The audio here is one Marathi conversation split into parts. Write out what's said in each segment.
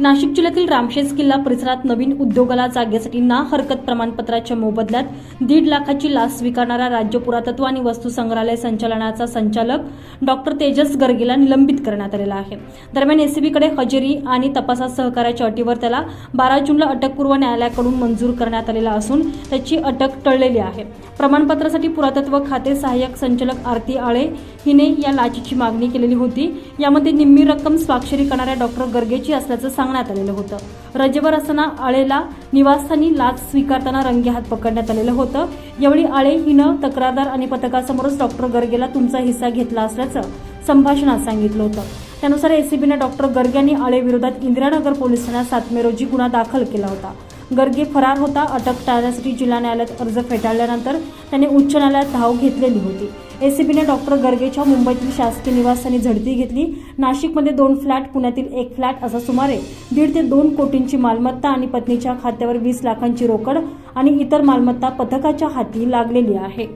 नाशिक जिल्ह्यातील रामशेज किल्ला परिसरात नवीन उद्योगाला जागेसाठी ना हरकत प्रमाणपत्राच्या मोबदल्यात दीड लाखाची लाच स्वीकारणारा राज्य पुरातत्व आणि वस्तू संग्रहालय संचालनाचा संचालक डॉक्टर तेजस गर्गेला निलंबित करण्यात आलेला आहे. दरम्यान एसीबीकडे हजेरी आणि तपासात सहकार्याच्या अटीवर त्याला बारा जूनला अटकपूर्व न्यायालयाकडून मंजूर करण्यात आलेला असून त्याची अटक टळलेली आहे. प्रमाणपत्रासाठी पुरातत्व खाते सहाय्यक संचालक आरती आळे हिने या लाचेची मागणी केलेली होती. यामध्ये निम्मी रक्कम स्वाक्षरी करणाऱ्या डॉक्टर गर्गेची असल्याचं सांग सांगण्यात आलेलं होतं. रजेवर असताना आळेला निवासस्थानी लाच स्वीकारताना रंगेहात पकडण्यात आलेलं होतं. यावेळी आळे हिनं तक्रारदार आणि पथकासमोरच डॉक्टर गर्गेला तुमचा हिस्सा घेतला असल्याचं संभाषणात सांगितलं होतं. त्यानुसार एसीबीनं डॉक्टर गर्ग यांनी आळे विरोधात इंदिरानगर पोलीस ठाण्यात सात मे रोजी गुन्हा दाखल केला होता. गर्गे फरार होता. अटक टाळण्यासाठी जिल्हा न्यायालयात अर्ज फेटाळल्यानंतर त्याने उच्च न्यायालयात धाव घेतलेली होती. एसीबीने डॉक्टर गर्गेच्या मुंबईतील शासकीय निवासस्थानी झडती घेतली. नाशिकमध्ये दोन फ्लॅट पुण्यातील एक फ्लॅट असा सुमारे दीड ते दोन कोटींची मालमत्ता आणि पत्नीच्या खात्यावर वीस लाखांची रोकड आणि इतर मालमत्ता पथकाच्या हाती लागलेली आहे.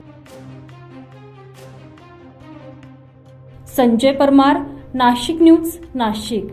संजय परमार नाशिक न्यूज नाशिक.